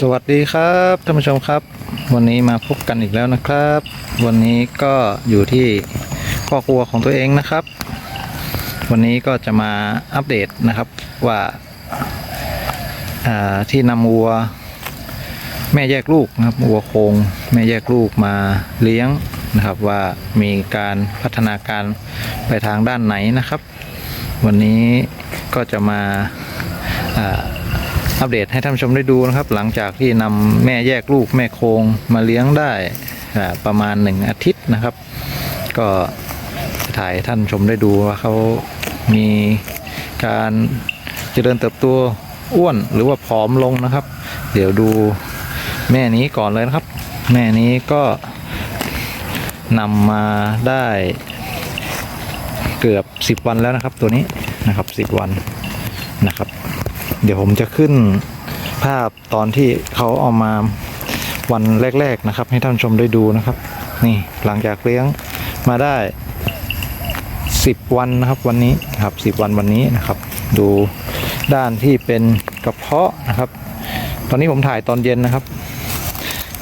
สวัสดีครับท่านผู้ชมครับ วันนี้มาพบกันอีกแล้วนะครับ วันนี้ก็อยู่ที่พ่อครัวของตัวเองนะครับ วันนี้ก็จะมาอัปเดตนะครับว่าาที่นำวัว แม่แยกลูกนะครับวัวโคงแม่แยกลูกมาเลี้ยงนะครับ ว่ามีการพัฒนาการไปทางด้านไหนนะครับ วันนี้ก็จะมาา อัปเดตให้ท่านชมได้ดูนะครับ หลังจากที่นำแม่แยกลูกแม่โคงมาเลี้ยงได้ประมาณหนึ่งอาทิตย์นะครับ ก็จะถ่ายท่านชมได้ดูว่าเขามีการเจริญเติบโตอ้วนหรือว่าผอมลงนะครับ เดี๋ยวดูแม่นี้ก่อนเลยนะครับ แม่นี้ก็นำมาได้เกือบ 10 วันแล้วนะครับ ตัวนี้นะครับ 10 วันนะครับ เดี๋ยวผมจะขึ้นภาพตอนที่เขาเอามาวันแรก ๆนะครับ ให้ท่านชมได้ดูนะครับ นี่หลังจากเลี้ยงมาได้ 10 วันนะครับวันนี้ครับ10 วันวันนี้นะครับ ดูด้านที่เป็นกระเพาะนะครับ ตอนนี้ผมถ่ายตอนเย็นนะครับ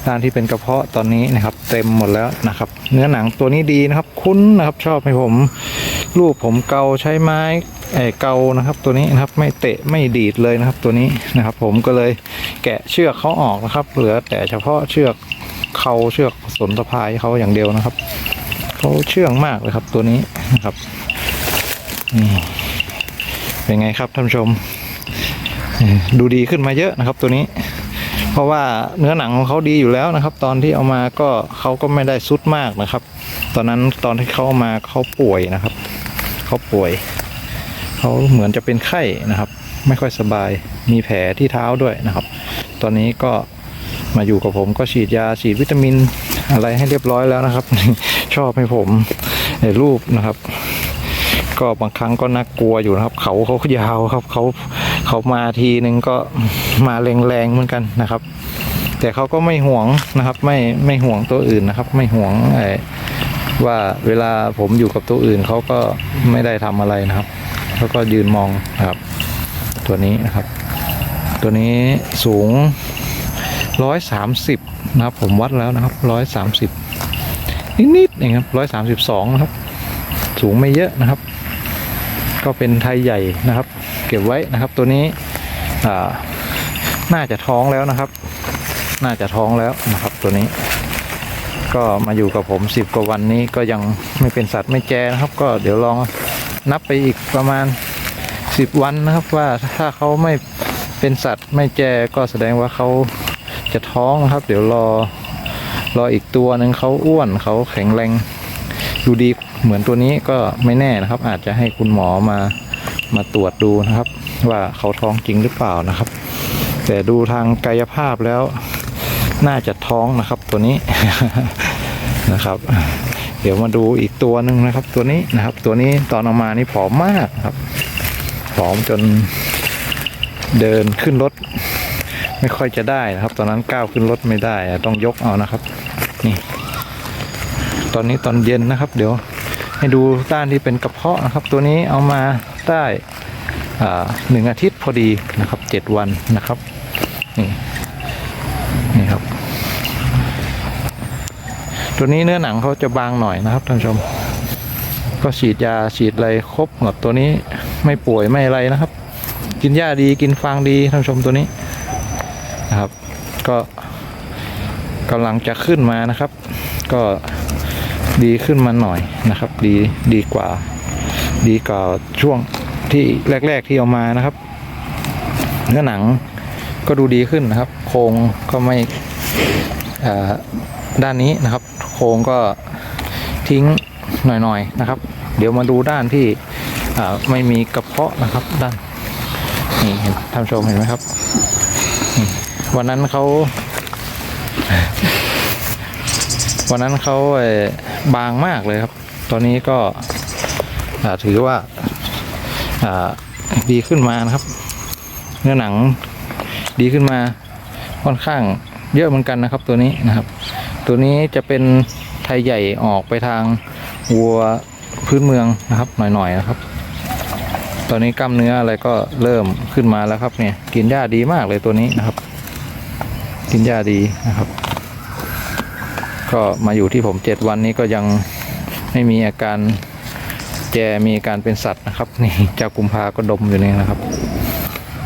ด้านที่เป็นกระเพาะตอนนี้นะครับ เต็มหมดแล้วนะครับ เนื้อหนังตัวนี้ดีนะครับ คุ้นนะครับ ชอบให้ผมรูปผมเกาใช้ไม้ เกานะครับตัวนี้นะครับไม่เตะไม่ดีดเลยนะครับตัวนี้นะครับ ผมก็เลยแกะเชือกเขาออกนะครับ เหลือแต่เฉพาะเชือกเขาเชือกสนสะพายเขาอย่างเดียวนะครับเขาเชื่องมากเลยครับตัวนี้นะครับนี่เป็นไงครับท่านชม ดูดีขึ้นมาเยอะนะครับตัวนี้เพราะว่าเนื้อหนังของเขาดีอยู่แล้วนะครับ ตอนที่เอามาก็เขาก็ไม่ได้ซุดมากนะครับ ตอนนั้นตอนที่เขาเอามาเขาป่วยนะครับเขาป่วย เขาเหมือนจะเป็นไข้นะครับ ไม่ค่อยสบายมีแผลที่เท้าด้วยนะครับ ตอนนี้ก็มาอยู่กับผมก็ฉีดยาฉีดวิตามินอะไรให้เรียบร้อยแล้วนะครับ ชอบให้ผมในรูปนะครับ ก็บางครั้งก็น่ากลัวอยู่นะครับ เขาเขายาวครับเขาเขามาทีนึงก็มาแรงๆเหมือนกันนะครับ แต่เขาก็ไม่ห่วงนะครับ ไม่ไม่ห่วงตัวอื่นนะครับ ไม่ห่วงไอ้ว่าเวลาผมอยู่กับตัวอื่นเขาก็ไม่ได้ทำอะไรนะครับ เขาก็ยืนมองนะครับ ตัวนี้นะครับ ตัวนี้สูงร้อยสามสิบนะครับ ผมวัดแล้วนะครับร้อยสามสิบนิดๆเองครับร้อยสามสิบสองนะครับ สูงไม่เยอะนะครับ ก็เป็นไทยใหญ่นะครับ เก็บไว้นะครับ ตัวนี้น่าจะท้องแล้วนะครับ น่าจะท้องแล้วนะครับ ตัวนี้ ก็มาอยู่กับผมสิบกว่าวันนี้ก็ยังไม่เป็นสัตว์ไม่แจนะครับ ก็เดี๋ยวลอง นับไปอีกประมาณสิบวันนะครับว่าถ้าเขาไม่เป็นสัตว์ไม่แจก็แสดงว่าเขาจะท้องนะครับ เดี๋ยวรอรออีกตัวหนึ่งเขาอ้วนเขาแข็งแรงดูดีเหมือนตัวนี้ก็ไม่แน่นะครับ อาจจะให้คุณหมอมามาตรวจดูนะครับ ว่าเขาท้องจริงหรือเปล่านะครับ แต่ดูทางกายภาพแล้วน่าจะท้องนะครับตัวนี้นะครับ เดี๋ยวมาดูอีกตัวหนึ่งนะครับ ตัวนี้นะครับ ตัวนี้ตอนออกมานี่ผอมมากครับ ผอมจนเดินขึ้นรถ ไม่ค่อยจะได้นะครับ ตอนนั้นก้าวขึ้นรถไม่ได้ต้องยกเอานะครับ นี่ ตอนนี้ตอนเย็นนะครับ เดี๋ยว ให้ดูด้านที่เป็นกระเพาะนะครับ ตัวนี้เอามาได้หนึ่งอาทิตย์พอดีนะครับเจ็ดวันนะครับนี่ครับ ตัวนี้เนื้อหนังเขาจะบางหน่อยนะครับท่านชม ก็ฉีดยาฉีดอะไรครบหมดตัวนี้ไม่ป่วยไม่อะไรนะครับ กินหญ้าดีกินฟางดีท่านชมตัวนี้นะครับ ก็กำลังจะขึ้นมานะครับ ก็ดีขึ้นมาหน่อยนะครับ ดีดีกว่า ดีกว่าช่วงที่แรก ๆที่เอามานะครับ เนื้อหนังก็ดูดีขึ้นนะครับ โครงก็ไม่ด้านนี้นะครับ โครงก็ทิ้งหน่อยๆนะครับ เดี๋ยวมาดูด้านที่ไม่มีกระเพาะนะครับด้านนี่เห็นท่านชมเห็นไหมครับวันนั้นเขาวันนั้นเขาบางมากเลยครับ ตอนนี้ก็ถือว่าดีขึ้นมานะครับ เนื้อหนังดีขึ้นมาค่อนข้างเยอะเหมือนกันนะครับตัวนี้นะครับ ตัวนี้จะเป็นไทยใหญ่ออกไปทางวัวพื้นเมืองนะครับ หน่อยๆนะครับ ตอนนี้กล้ามเนื้ออะไรก็เริ่มขึ้นมาแล้วครับเนี่ยกินหญ้าดีมากเลยตัวนี้นะครับ กินหญ้าดีนะครับ ก็มาอยู่ที่ผมเจ็ดวันนี้ก็ยังไม่มีอาการแกมีอาการเป็นสัตว์นะครับ นี่เจ้ากุมภาก็ดมอยู่นี่นะครับ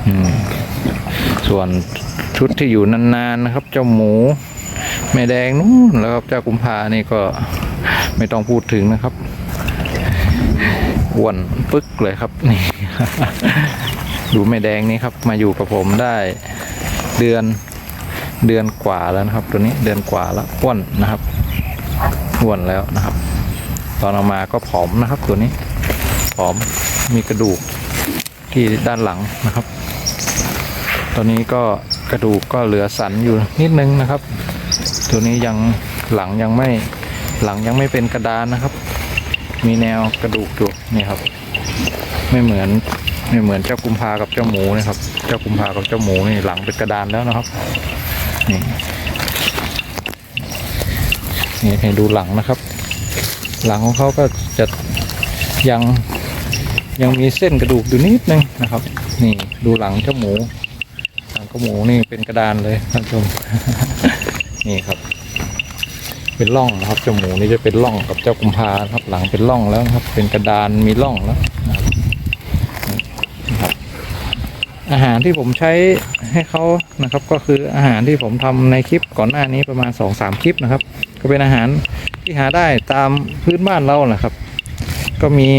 อืมส่วนชุดที่อยู่นานๆนะครับ เจ้าหมู แม่แดงนู่นแล้วครับเจ้ากุมภานี่ก็ไม่ต้องพูดถึงนะครับอ้วนปึ๊กเลยครับนี่ ดูแม่แดงนี่ครับ มาอยู่กับผมได้เดือนเดือนกว่าแล้วนะครับ ตัวนี้เดือนกว่าแล้วอ้วนนะครับอ้วนแล้วนะครับ ตอนออกมาก็ผอมนะครับ ตัวนี้ผอมมีกระดูกที่ด้านหลังนะครับ ตอนนี้ก็กระดูกก็เหลือสันอยู่นิดนึงนะครับ ตัวนี้ยังหลังยังไม่หลังยังไม่เป็นกระดานนะครับ มีแนวกระดูกอยู่นี่ครับ ไม่เหมือนไม่เหมือนเจ้ากุมภากับเจ้าหมูนะครับ เจ้ากุมภากับเจ้าหมูนี่หลังเป็นกระดานแล้วนะครับนี่นี่ให้ดูหลังนะครับ หลังของเขาก็จะยังยังมีเส้นกระดูกอยู่นิดนึงนะครับ นี่ดูหลังเจ้าหมูหลังเจ้าหมูนี่เป็นกระดานเลยท่านผู้ชม นี่ครับ เป็นร่องนะครับเจ้าหมูนี่จะเป็นร่องกับเจ้ากุมภานครับ หลังเป็นร่องแล้วครับ เป็นกระดานมีร่องแล้วนะครับ อาหารที่ผมใช้ให้เขานะครับ ก็คืออาหารที่ผมทำในคลิปก่อนหน้านี้ประมาณ2อสามคลิปนะครับ ก็เป็นอาหารที่หาได้ตามพื้นบ้านเราแหละครับ ก็มี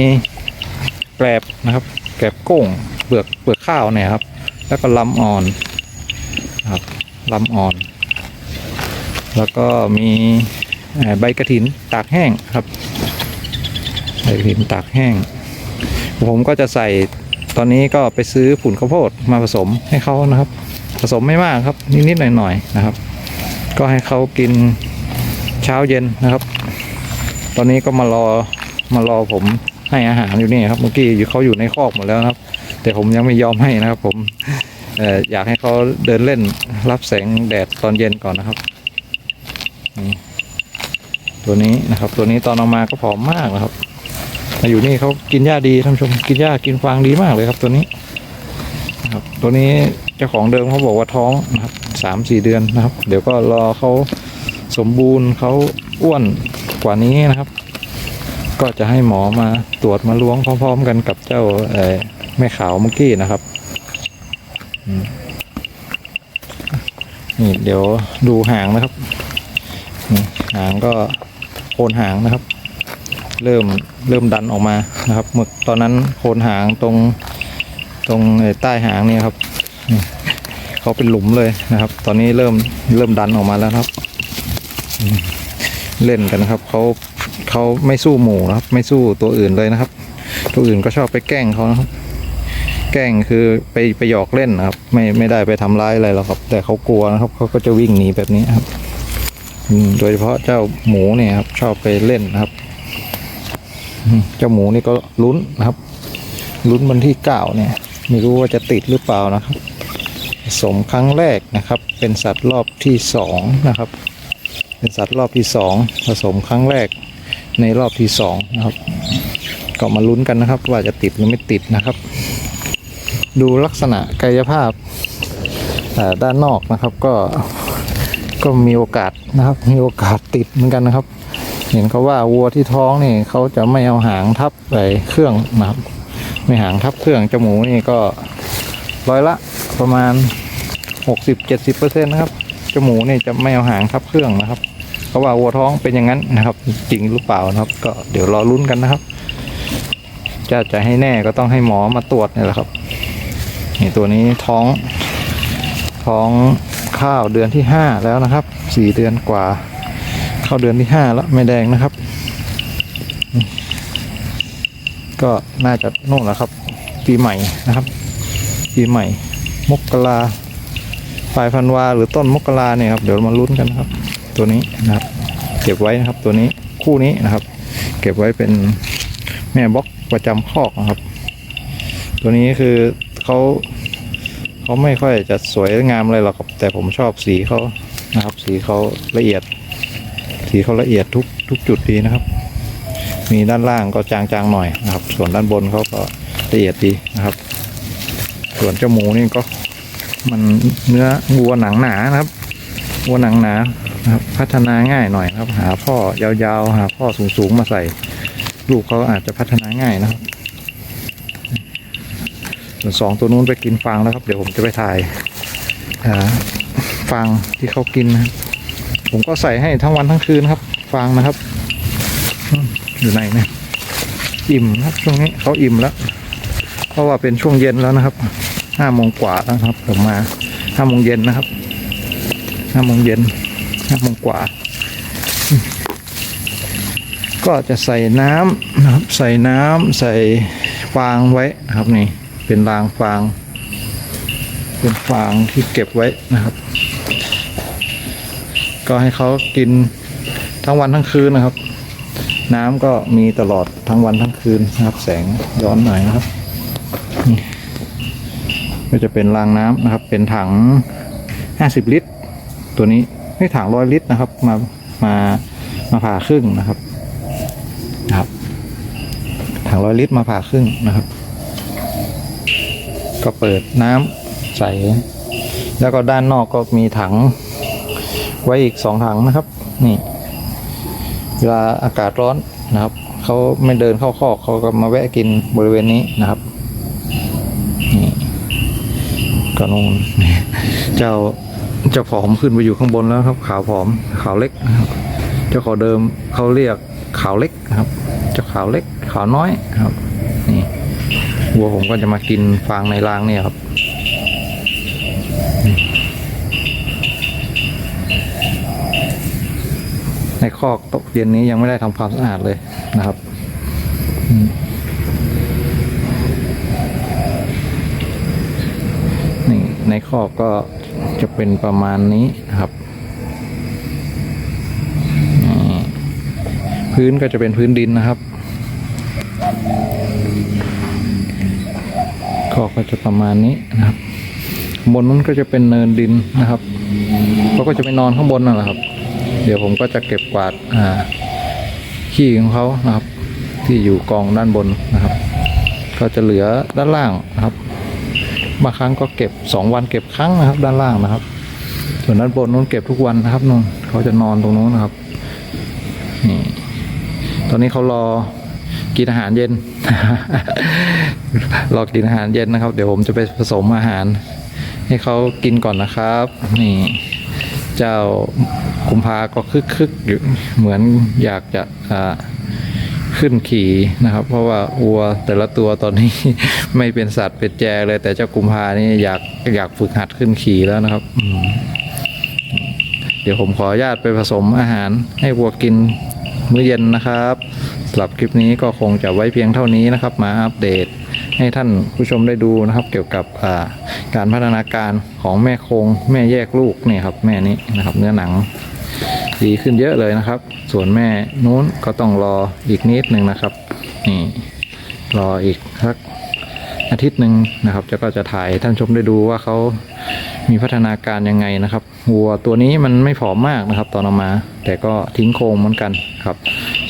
แกลบนะครับ แกลบกุ้งเปลือกเปลือกข้าวเนี่ยครับ แล้วก็ลำอ่อนครับลำอ่อน แล้วก็มีใบกระถินตากแห้งครับ ใบกระถินตากแห้ง ผมก็จะใส่ตอนนี้ก็ไปซื้อผุ่นข้าวโพดมาผสมให้เขานะครับ ผสมไม่มากครับ นิดๆหน่อยๆนะครับ ก็ให้เขากินเช้าเย็นนะครับ ตอนนี้ก็มารอมารอผมให้อาหารอยู่นี่ครับเมื่อกี้อยู่เขาอยู่ในคอกหมดแล้วครับ แต่ผมยังไม่ยอมให้นะครับ ผมอยากให้เขาเดินเล่นรับแสงแดดตอนเย็นก่อนนะครับ นี่ตัวนี้นะครับ ตัวนี้ตอนออกมาก็ผอมมากนะครับมาอยู่นี่เขากินหญ้าดีท่านชมกินหญ้ากินฟางดีมากเลยครับ ตัวนี้นะครับ ตัวนี้เจ้าของเดิมเขาบอกว่าท้องนะครับสามสี่เดือนนะครับ เดี๋ยวก็รอเขาสมบูรณ์เขาอ้วนกว่านี้นะครับ ก็จะให้หมอมาตรวจมาล้วงพร้อม ๆ กันกับเจ้าแม่ขาวเมื่อกี้นะครับนี่เดี๋ยวดูหางนะครับ หางก็โคนหางนะครับ เริ่มเริ่มดันออกมานะครับเมื่อตอนนั้นโคนหางตรงตรงใต้หางนี่ครับเขาเป็นหลุมเลยนะครับ ตอนนี้เริ่มเริ่มดันออกมาแล้วครับ เล่นกันนะครับเขาเขาไม่สู้หมูนะครับ ไม่สู้ตัวอื่นเลยนะครับ ตัวอื่นก็ชอบไปแกล้งเขานะครับ แกล้งคือไปไปหยอกเล่นนะครับ ไม่ไม่ได้ไปทำร้ายอะไรหรอกครับ แต่เขากลัวนะครับเขาก็จะวิ่งหนีแบบนี้ครับ โดยเฉพาะเจ้าหมูเนี่ยครับ ชอบไปเล่นนะครับ เจ้าหมูนี่ก็ลุ้นนะครับ ลุ้นวันที่เก้าเนี่ย ไม่รู้ว่าจะติดหรือเปล่านะครับผสมครั้งแรกนะครับ เป็นสัตว์รอบที่สองนะครับ เป็นสัตว์รอบที่สองผสมครั้งแรกในรอบที่สองนะครับ ก็มาลุ้นกันนะครับ ว่าจะติดหรือไม่ติดนะครับ ดูลักษณะกายภาพด้านนอกนะครับก็ ก็มีโอกาสนะครับ มีโอกาสติดเหมือนกันนะครับ เห็นเขาว่าวัวที่ท้องนี่เขาจะไม่เอาหางทับไปเครื่องนะครับ ไม่หางทับเครื่องจมูกนี่ก็ร้อยละประมาณ 60-70%นะครับจมูกนี่จะไม่เอาหางทับเครื่องนะครับเขาว่าวัวท้องเป็นอย่างนั้นนะครับ จริงหรือเปล่านะครับ ก็เดี๋ยวรอลุ้นกันนะครับ จะจะให้แน่ก็ต้องให้หมอมาตรวจนี่แหละครับนี่ตัวนี้ท้องท้อง ข้าวเดือนที่ห้าแล้วนะครับสี่เดือนกว่า เข้าเดือนที่ห้าแล้วไม่แดงนะครับ ก็น่าจะโน่นแหละครับ ปีใหม่นะครับ ปีใหม่ มกราปลายพันวาหรือต้นมกราเนี่ยครับเดี๋ยวมาลุ้นกันนะครับ ตัวนี้นะครับ เก็บไว้นะครับตัวนี้คู่นี้นะครับ เก็บไว้เป็นแม่บล็อกประจำคอกนะครับ ตัวนี้คือเขา เขาไม่ค่อยจะสวยงามอะไรหรอกครับแต่ผมชอบสีเขานะครับ สีเขาละเอียด สีเขาละเอียดทุกทุกจุดดีนะครับ มีด้านล่างก็จางๆหน่อยนะครับ ส่วนด้านบนเขาก็ละเอียดดีนะครับ ส่วนเจ้าหมูนี่ก็มันเนื้อวัวหนังหนานะครับวัวหนังหนานะครับ พัฒนาง่ายหน่อยนะครับ หาพ่อยาวๆ หาพ่อสูงๆมาใส่ ลูกเขาอาจจะพัฒนาง่ายนะครับ ส่วนสองตัวนู้นไปกินฟางแล้วครับ เดี๋ยวผมจะไปถ่ายฟางที่เขากินนะผมก็ใส่ให้ทั้งวันทั้งคืนครับ ฟางนะครับอืมอยู่ไหนเนี่ยอิ่มครับช่วงนี้เขาอิ่มแล้ว เพราะว่าเป็นช่วงเย็นแล้วนะครับห้าโมงกว่าแล้วครับ ผมมาห้าโมงเย็นนะครับห้าโมงเย็นห้าโมงกว่า ก็จะใส่น้ำนะครับ ใส่น้ำใส่ฟางไว้นะครับนี่ เป็นรางฟาง เป็นฟางที่เก็บไว้นะครับ ก็ให้เขากินทั้งวันทั้งคืนนะครับ น้ำก็มีตลอดทั้งวันทั้งคืนนะครับ แสงย้อนหน่อยนะครับก็จะเป็นรางน้ำนะครับ เป็นถัง 50 ลิตร ตัวนี้ไม่ถังร้อยลิตรนะครับ มามามาผ่าครึ่งนะครับนะครับถังร้อยลิตรมาผ่าครึ่งนะครับ ก็เปิดน้ำใส่แล้วก็ด้านนอกก็มีถัง ไว้อีกสองถังนะครับ นี่เวลาอากาศร้อนนะครับเขาไม่เดินเข้าคอกเขาก็มาแวะกินบริเวณนี้นะครับนี่ก็นูนเจ้าเจ้าผอมขึ้นไปอยู่ข้างบนแล้วครับ ขาวผอมขาวเล็กนะครับเจ้าขาวเดิมเขาเรียกขาวเล็กครับ เจ้าขาวเล็กขาวน้อยครับ วัวผมก็จะมากินฟางในรางเนี่ยครับ ในคอกตกเย็นนี้ยังไม่ได้ทำความสะอาดเลยนะครับนี่ในคอกก็จะเป็นประมาณนี้นะครับพื้นก็จะเป็นพื้นดินนะครับ อกก็จะประมาณนี้นะครับ บนนั้นก็จะเป็นเนินดินนะครับเขาก็จะไปนอนข้างบนนั่นแหละครับ เดี๋ยวผมก็จะเก็บกวาดอ่าขี้ของเขานะครับ ที่อยู่กองด้านบนนะครับ ก็จะเหลือด้านล่างนะครับบางครั้งก็เก็บสองวันเก็บครั้งนะครับ ด้านล่างนะครับ ส่วนด้านบนนู้นเก็บทุกวันนะครับนู่นเขาจะนอนตรงนู้นนะครับนี่ตอนนี้เขารอ กินอาหารเย็น รอกินอาหารเย็นนะครับ เดี๋ยวผมจะไปผสมอาหาร ให้เขากินก่อนนะครับ นี่ เจ้ากุมภาก็คึกคึกอยู่เหมือนอยากจะขึ้นขี่นะครับ เพราะว่าวัวแต่ละตัวตอนนี้ไม่เป็นสัตว์เป็นแจเลยแต่เจ้ากุมภานี่อยากอยากฝึกหัดขึ้นขี่แล้วนะครับเดี๋ยวผมขออนุญาตไปผสมอาหารให้วัวกินมื้อเย็นนะครับ หรับคลิปนี้ก็คงจะไว้เพียงเท่านี้นะครับ มาอัปเดตให้ท่านผู้ชมได้ดูนะครับ เกี่ยวกับาการพัฒนาการของแม่โคงแม่แยกลูกเนี่ยครับแม่นี้นะครับ เนื้อหนังดีขึ้นเยอะเลยนะครับ ส่วนแม่นู้นก็ต้องรออีกนิดหนึ่งนะครับนี่รออีกสักอาทิตย์หนึ่งนะครับจะก็จะถ่ายท่านชมได้ดูว่าเขามีพัฒนาการยังไงนะครับวัวตัวนี้มันไม่ผอมมากนะครับ ตอนเอามา แต่ก็ทิ้งโครงเหมือนกันครับ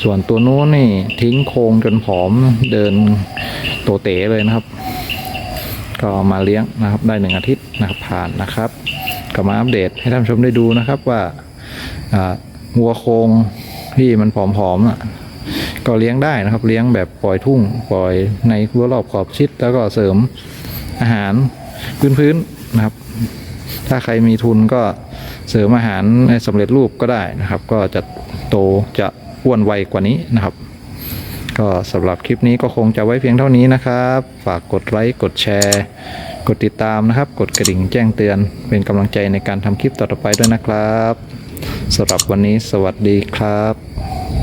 ส่วนตัวนู้นนี่ทิ้งโครงจนผอมเดินโตเต๋เลยนะครับ ก็มาเลี้ยงนะครับได้หนึ่งอาทิตย์นะครับผ่านนะครับ ก็มาอัปเดตให้ท่านชมได้ดูนะครับว่าวัวโครงที่มันผอมๆก็เลี้ยงได้นะครับ เลี้ยงแบบปล่อยทุ่งปล่อยในรั้วรอบขอบชิด แล้วก็เสริมอาหารพื้นๆนะครับ ถ้าใครมีทุนก็เสริมอาหารในสำเร็จรูปก็ได้นะครับ ก็จะโตจะ อ้วนไวกว่านี้นะครับ ก็สำหรับคลิปนี้ก็คงจะไว้เพียงเท่านี้นะครับ ฝากกดไลค์กดแชร์ กดติดตามนะครับ กดกระดิ่งแจ้งเตือน เป็นกำลังใจในการทำคลิปต่อไปด้วยนะครับสำหรับวันนี้สวัสดีครับ